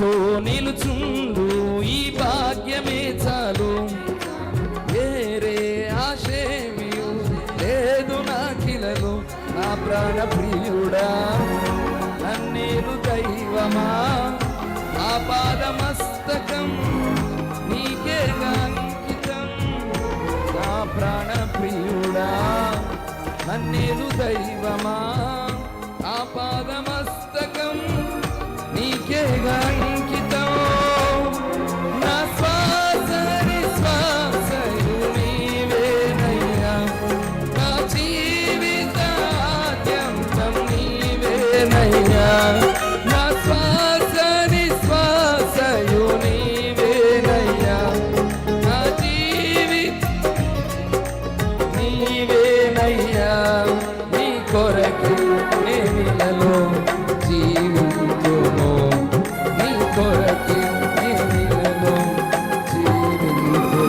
నీతో నిలుచుండు ఈ భాగ్యమే చాలు. వేరే ఆశేమియు లేదు నాకిలలో నా ప్రాణ ప్రియుడా నన్నేలు దైవమా? ఆ పాదమస్తకం నీకే అంకితం. నా ప్రాణ ప్రియుడా నన్నేలు దైవమా? ఆ పాదమస్తకం నా శ్వాస నిశ్వాసయు నీవేనయ్యా. నా జీవిత నీవేనయ్యా. నీ కొరకు నేనిలలో జీవితును నీ కొరకు నేనిలలో జీవితును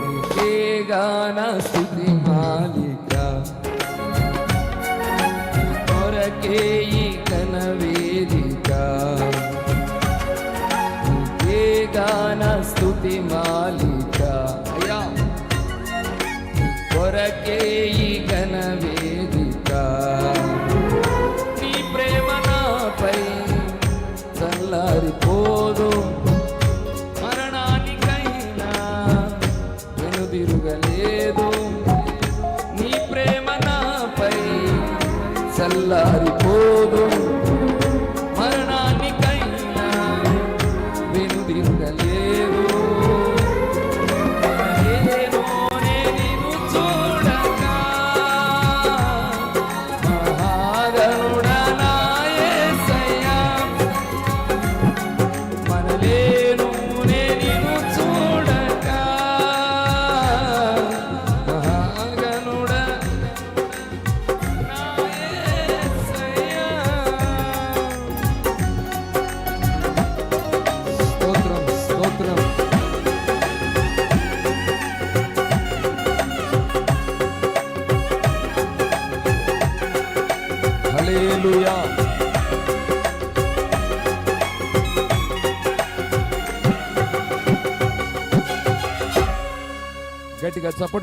నీకేగా నా స్థుతి మాలిక. నీ కొరకే ఈ ఘన వేదిక. నీ ప్రేమ నాపై చల్లారిపోదు. మరణానికైనా వెనుదిరుగలేదు. నీ ప్రేమ నాపై చల్లారిపోదు. హల్లెలూయా. గట్టిగా చప్పట్లు